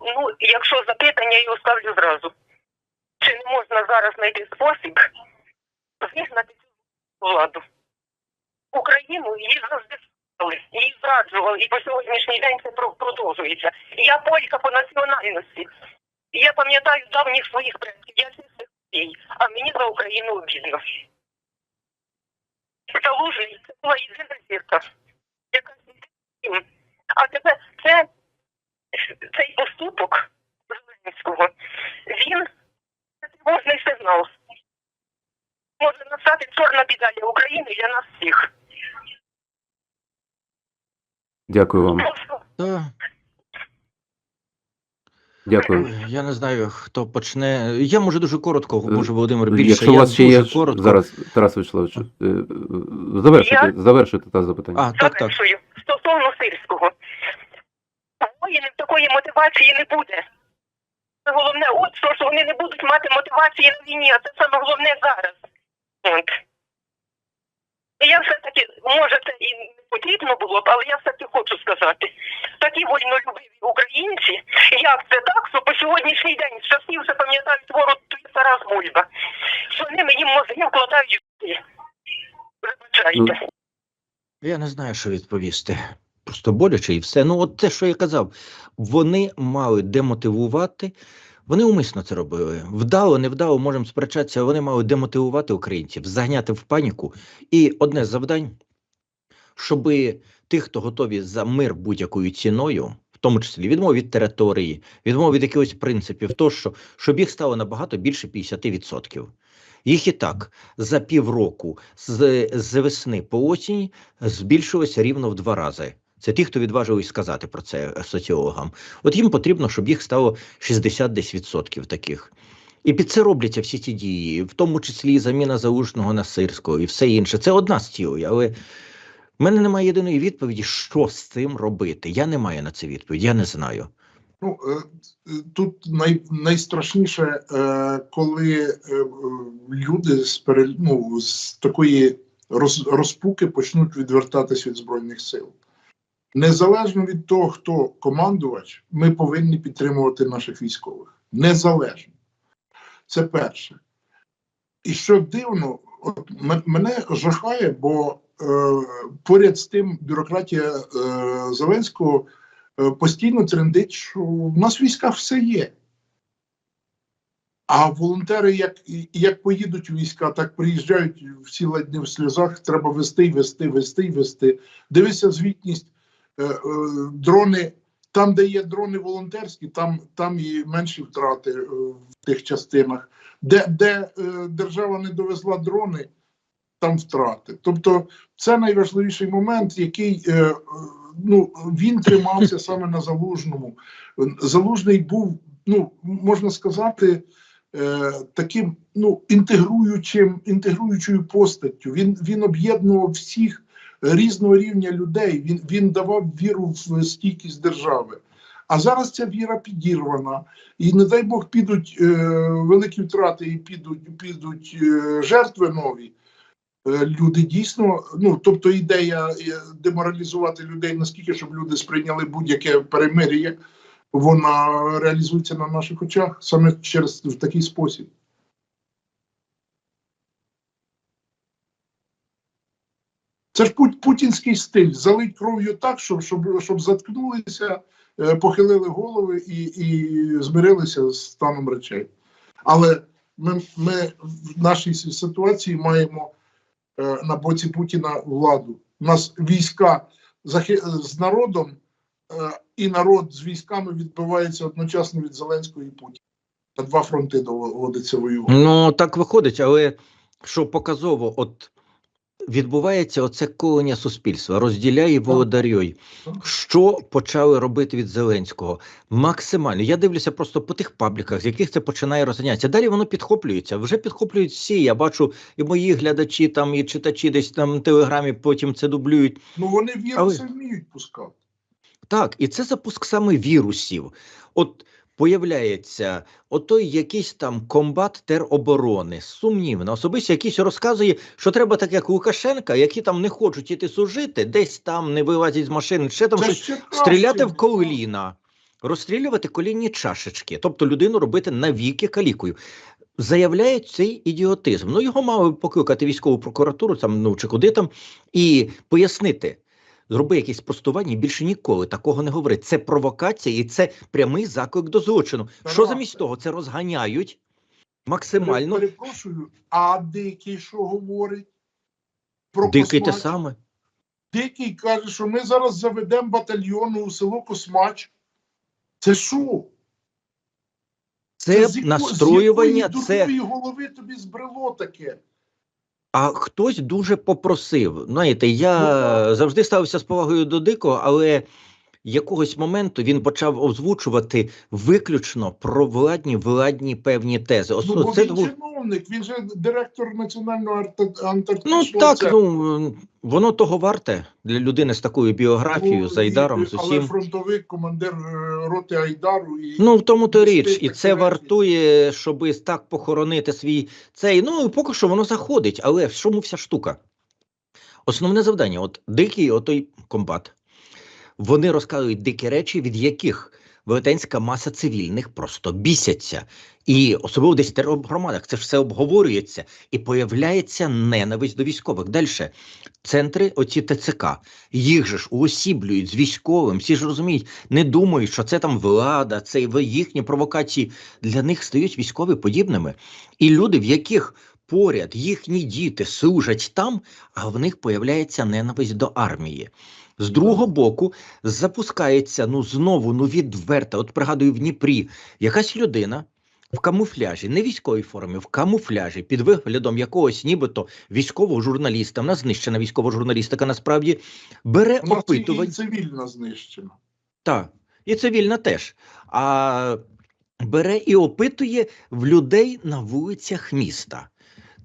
Ну, якщо запитання, я його ставлю зразу. Чи не можна зараз знайти спосіб вигнати цю владу? Україну її завжди її зраджували, і по сьогоднішній день це продовжується. Я полька по національності. Я пам'ятаю давніх своїх предків, я чистих людей, а мені за Україну обідно. Залужний це була єдина зірка, яка світить. А тепер це цей поступок Зеленського, він це тривожний сигнал. Може настати чорна біда для України і для нас всіх. Дякую вам. Та, Дякую. я не знаю, хто почне. Я може дуже коротко, може Володимир більше. Е, Якщо у вас ще є коротко. зараз, Тарас Вячеславович, е, е, завершити, завершити та запитання. А, так, так. Стосовно сирського. У воїнів такої мотивації не буде. Це головне, от що, що вони не будуть мати мотивації на війні, а це саме головне зараз. От. Я все-таки, може, це і не потрібно було б, але я все-таки хочу сказати. Такі вольнолюбиві українці, як це так, що по сьогоднішній день з часів вже пам'ятають твору Тарас Бульба, що вони їм мозги вкладають. Вибачайте. Я не знаю, що відповісти. Просто боляче і все. Ну, от те, що я казав, вони мали демотивувати. Вони умисно це робили. Вдало, не вдало, можемо сперечатися. Вони мали демотивувати українців, загняти в паніку. І одне з завдань, щоб тих, хто готові за мир будь-якою ціною, в тому числі відмову від території, відмову від якихось принципів, тощо, щоб їх стало набагато більше 50%. Їх і так за півроку з, з весни по осінь збільшилося рівно в два рази. Це ті, хто відважились сказати про це е, соціологам. От їм потрібно, щоб їх стало 60 десь відсотків таких. І під це робляться всі ці дії, в тому числі і заміна залужного на сирського і все інше. Це одна з цілей, але в мене немає єдиної відповіді, що з цим робити. Я не маю на це відповіді, я не знаю. Ну, е, е, тут най, найстрашніше, коли люди з, пере, ну, з такої роз, розпуки почнуть відвертатись від Збройних сил. Незалежно від того, хто командувач, ми повинні підтримувати наших військових. Незалежно. Це перше. І що дивно, от мене жахає, бо е, поряд з тим бюрократія е, Зеленського е, постійно трендить, що в нас в військах все є. А волонтери, як, як поїдуть у війська, так приїжджають всі ледь не в сльозах. Треба вести, вести, вести, вести. Дивися звітність. Е, е, дрони, там, де є дрони волонтерські, там, там і менші втрати е, в тих частинах. Де, де держава не довезла дрони, там втрати. Тобто, це найважливіший момент, який ну, він тримався саме на залужному. Залужний був, ну можна сказати, таким ну, інтегруючим, інтегруючою постаттю. Він, він об'єднував всіх різного рівня людей. Він, він давав віру в стійкість держави. А зараз ця віра підірвана, і не дай Бог підуть е, великі втрати і підуть, підуть е, жертви нові. Е, Люди дійсно, ну тобто ідея е, деморалізувати людей наскільки, щоб люди сприйняли будь-яке перемир'я, вона реалізується на наших очах саме через в такий спосіб. Це ж путінський стиль залить кров'ю так, щоб, щоб, щоб заткнулися, е, похилили голови і, і змирилися з станом речей. Але ми, ми в нашій ситуації маємо е, на боці Путіна владу. У нас війська з народом, е, і народ з військами відбивається одночасно від Зеленського і Путіна. На два фронти доводиться воювати. Ну так виходить, але що показово, от відбувається оце колення суспільства, розділяй і володарюй. Що почали робити від Зеленського? Максимально. Я дивлюся просто по тих пабліках, з яких це починає розганятися. Далі воно підхоплюється. Вже підхоплюють всі. Я бачу і мої глядачі, там і читачі десь там в телеграмі потім це дублюють. Ну вони віруси вміють пускати. Так, і це запуск саме вірусів. От появляється отой якийсь там комбат тероборони, сумнівно. Особисто якийсь розказує, що треба так, як Лукашенка, які там не хочуть іти служити, десь там не вилазять з машини, ще там щось ж стріляти в коліна. розстрілювати колінні чашечки, тобто людину робити навіки калікою. Заявляють цей ідіотизм. Ну його мали покликати військову прокуратуру, там ну чи куди там, і пояснити. Зроби якесь спростування і більше ніколи такого не говори. Це провокація і це прямий заклик до злочину. Що замість того це розганяють максимально. Перепрошую, а дикий що говорить? Про Дикий те саме. Дикий каже, що ми зараз заведемо батальйон у село Космач. Це що? Це з яко- настроювання, якої це дурної голови тобі збрело таке. А хтось дуже попросив. Знаєте, я Ну, завжди ставився з повагою до дикого, але якогось моменту він почав озвучувати виключно про владні владні певні тези. Ну, бо це він дву... чиновник, він же директор Національного арта- Ну так, ну воно того варте для людини з такою біографією, Ну, з Айдаром, і- з Але усім. фронтовик, командир е, роти Айдару. І... Ну, в тому то річ, і це вартує, щоби так похоронити свій цей. Ну, поки що воно заходить, але в чому вся штука? Основне завдання: от дикий, отой комбат, вони розказують дикі речі, від яких велетенська маса цивільних просто бісяться. І особливо десь в теробгромадах це ж все обговорюється і появляється ненависть до військових. Далі центри, оці ТЦК, їх же ж уосіблюють з військовим. Всі ж розуміють, не думають, що це там влада, це їхні провокації. Для них стають військові подібними. І люди, в яких поряд їхні діти служать там, а в них появляється ненависть до армії. З другого боку, запускається ну знову ну відверто. От пригадую в Дніпрі якась людина в камуфляжі, не військовій формі, в камуфляжі, під виглядом якогось нібито військового журналіста, вона знищена військова журналістика, насправді бере У нас і опитування. цивільна знищена. Так, і цивільна теж. А бере і опитує в людей на вулицях міста.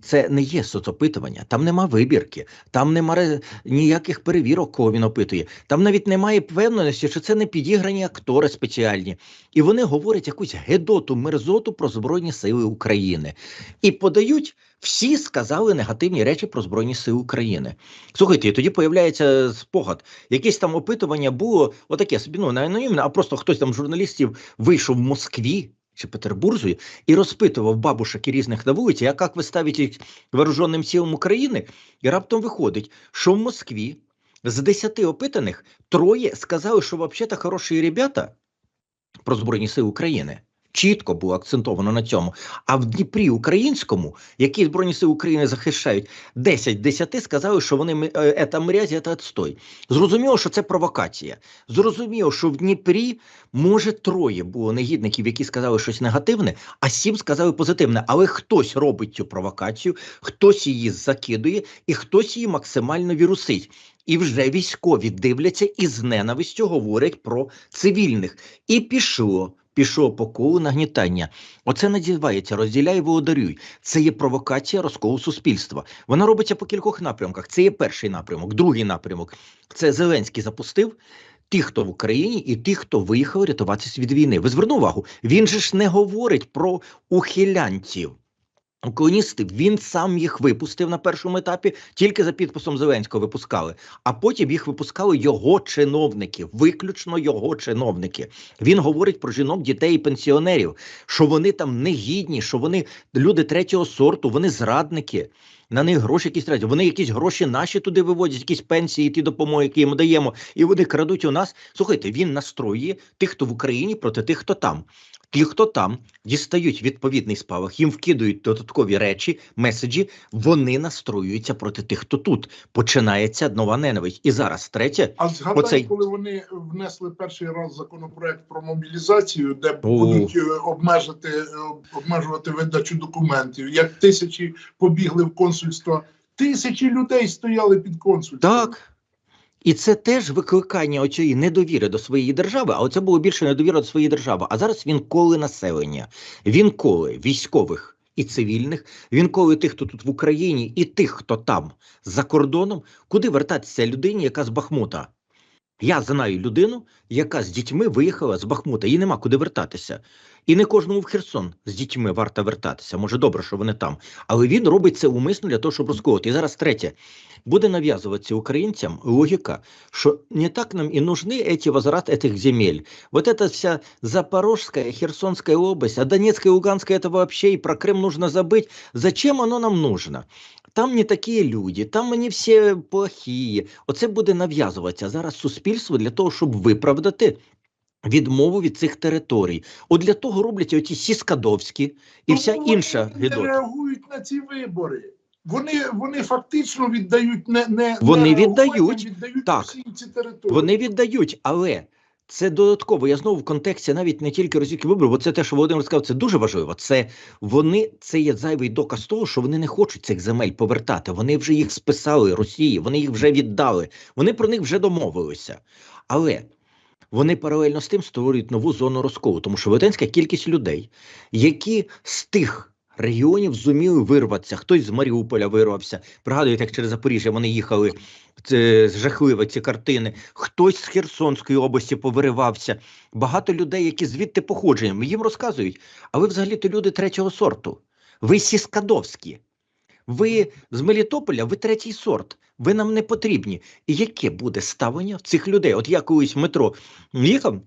Це не є соцопитування, там нема вибірки, там нема ніяких перевірок, кого він опитує. Там навіть немає певності, що це не підіграні актори спеціальні. І вони говорять якусь гедоту, мерзоту про Збройні Сили України. І подають, всі сказали негативні речі про Збройні Сили України. Слухайте, і тоді появляється спогад. Якесь там опитування було отаке собі, ну не анонімне, а просто хтось там журналістів вийшов в Москві чи Петербурзі і розпитував бабушек і різних на вулиці, а як ви ставите вооруженим силам України? І раптом виходить, що в Москві з 10 опитаних троє сказали, що взагалі хороші ребята про Збройні Сили України. Чітко було акцентовано на цьому. А в Дніпрі українському, які Збройні Сили України захищають, 10 10 сказали, що вони це мрязі, це отстой. Зрозуміло, що це провокація. Зрозуміло, що в Дніпрі може троє було негідників, які сказали щось негативне, а сім сказали позитивне. Але хтось робить цю провокацію, хтось її закидує, і хтось її максимально вірусить. І вже військові дивляться і з ненавистю говорять про цивільних. І пішло. Пішло по колу нагнітання. Оце називається розділяй володарюй. Це є провокація розколу суспільства. Вона робиться по кількох напрямках. Це є перший напрямок, другий напрямок. Це Зеленський запустив. Ті, хто в Україні, і ті, хто виїхав рятуватися від війни. Ви звернув увагу, він же ж не говорить про ухилянців. Уклоністів він сам їх випустив на першому етапі, тільки за підписом Зеленського випускали, а потім їх випускали його чиновники, виключно його чиновники. Він говорить про жінок, дітей і пенсіонерів, що вони там негідні, що вони люди третього сорту, вони зрадники. На них гроші якісь тратять. Вони якісь гроші наші туди виводять, якісь пенсії, ті допомоги, які їм даємо, і вони крадуть у нас. Слухайте, він настроює тих, хто в Україні проти тих, хто там. Ті, хто там дістають відповідний спалах, їм вкидують додаткові речі, меседжі. Вони настроюються проти тих, хто тут. Починається нова ненависть. І зараз третє. А згадай, Оцей- коли вони внесли перший раз законопроект про мобілізацію, де О. будуть е, обмежити, е, обмежувати видачу документів, як тисячі побігли в консульство, тисячі людей стояли під консульством. Так. І це теж викликання оцієї недовіри до своєї держави, але це було більше недовіра до своєї держави. А зараз він коле населення, він коле військових і цивільних, він коле тих, хто тут в Україні, і тих, хто там за кордоном. Куди вертатися людині, яка з Бахмута? Я знаю людину, яка з дітьми виїхала з Бахмута, їй нема куди вертатися. І не кожному в Херсон з дітьми варто вертатися. Може, добре, що вони там. Але він робить це умисно для того, щоб розколоти. І зараз третє. Буде нав'язуватися українцям логіка, що не так нам і нужны эти возврат этих земель. Вот эта вся Запорожская, Херсонская область, а Донецкая и Луганская это вообще, и про Крым нужно забыть. Зачем оно нам нужно? Там не такі люди, там вони всі плохі. Оце буде нав'язуватися зараз суспільство для того, щоб виправдати відмову від цих територій. От для того роблять оті сіскадовські і Тому вся вони інша не реагують на ці вибори. Вони, вони фактично віддають не, не Вони не віддають, віддають так. всі ці території. Вони віддають, але це додатково. Я знову в контексті навіть не тільки російських виборів, бо це те, що Володимир сказав, це дуже важливо. Це вони це є зайвий доказ того, що вони не хочуть цих земель повертати. Вони вже їх списали Росії, вони їх вже віддали. Вони про них вже домовилися. Але вони паралельно з тим створюють нову зону розколу, тому що велетенська кількість людей, які з тих. Регіонів зуміли вирватися. Хтось з Маріуполя вирвався. Пригадуєте, як через Запоріжжя вони їхали це жахливі ці картини. Хтось з Херсонської області повиривався. Багато людей, які звідти походженням, їм розказують. А ви взагалі-то люди третього сорту. Ви сіскадовські. Ви з Мелітополя, ви третій сорт. Ви нам не потрібні. І яке буде ставлення цих людей? От я колись в метро їхав.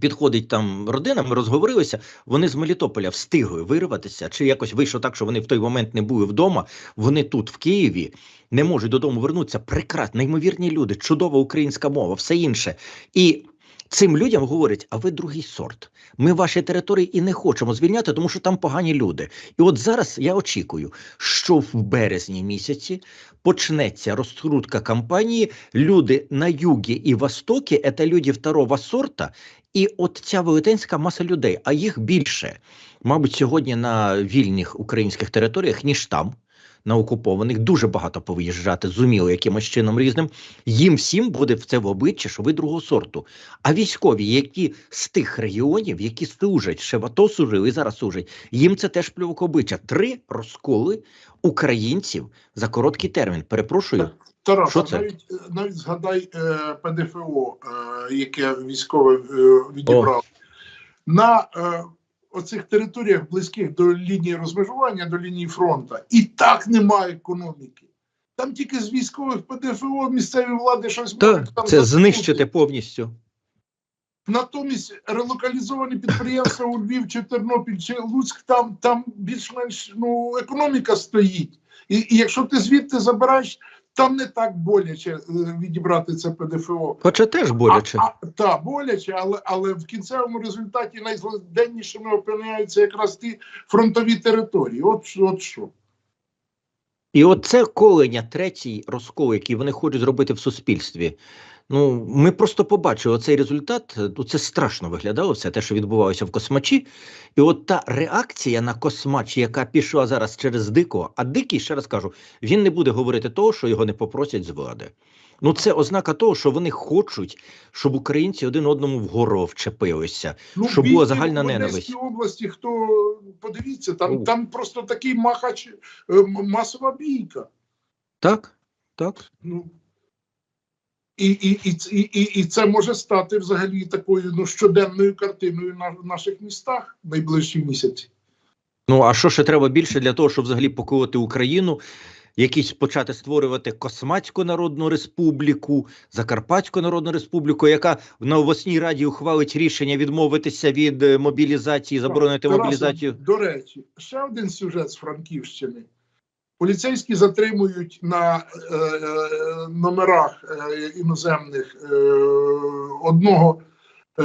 Підходить там родина, ми розговорилися. Вони з Мелітополя встигли вирватися, чи якось вийшло так, що вони в той момент не були вдома. Вони тут, в Києві, не можуть додому вернутися. Прекрасні, неймовірні люди, чудова українська мова, все інше. І цим людям говорять: а ви другий сорт. Ми ваші території і не хочемо звільняти, тому що там погані люди. І от зараз я очікую, що в березні місяці почнеться розкрутка кампанії. Люди на югі і востокі це люди второго сорта. І от ця велетенська маса людей, а їх більше, мабуть, сьогодні на вільних українських територіях, ніж там, на окупованих, дуже багато повиїжджати, зуміло якимось чином різним. Їм всім буде в це в обличчя, що ви другого сорту. А військові, які з тих регіонів, які служать, ще в АТО служили і зараз служать, їм це теж плювок обличчя. Три розколи українців за короткий термін. Перепрошую. Тарас, Що це? навіть, навіть згадай е, ПДФО, е, яке військове е, відібрало. На е, оцих територіях близьких до лінії розмежування, до лінії фронту, і так немає економіки. Там тільки з військових ПДФО місцеві влади щось Та можуть там це знищити повністю. Натомість релокалізовані підприємства у Львів чи Тернопіль чи Луцьк, там, там більш-менш ну, економіка стоїть. І, і якщо ти звідти забираєш, там не так боляче е, відібрати це ПДФО. Хоча теж боляче. А, а, та, боляче, але, але в кінцевому результаті найзлоденнішими опиняються якраз ті фронтові території. От, от що. І оце колення, третій розкол, який вони хочуть зробити в суспільстві. Ну, ми просто побачили цей результат. Ну, це страшно виглядало все те, що відбувалося в космачі. І от та реакція на космач, яка пішла зараз через дикого, а дикий, ще раз кажу, він не буде говорити того, що його не попросять з влади. Ну, це ознака того, що вони хочуть, щоб українці один одному вгору вчепилися. Ну, Щоб була загальна в ненависть. області, хто подивіться, там, там просто такий махач, е, масова бійка. Так? Так. Ну, і, і, і, і, і, це може стати взагалі такою ну, щоденною картиною на в наших містах в найближчі місяці. Ну а що ще треба більше для того, щоб взагалі поколоти Україну, якісь почати створювати Космацьку Народну Республіку, Закарпатську Народну Республіку, яка на обласній раді ухвалить рішення відмовитися від е, мобілізації, заборонити мобілізацію. До речі, ще один сюжет з Франківщини. Поліцейські затримують на е, е, номерах е, іноземних е, одного е,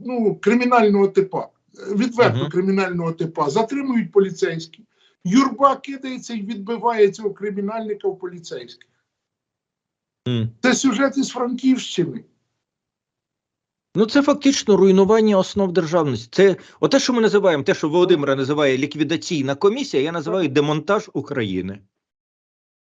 ну, кримінального типа, відверто Мгм. кримінального типа. Затримують поліцейські. Юрба кидається і відбиває цього кримінальника в поліцейських. М. Це сюжет із Франківщини. Ну це фактично руйнування основ державності. Це оте, що ми називаємо, те, що Володимира називає ліквідаційна комісія, я називаю демонтаж України.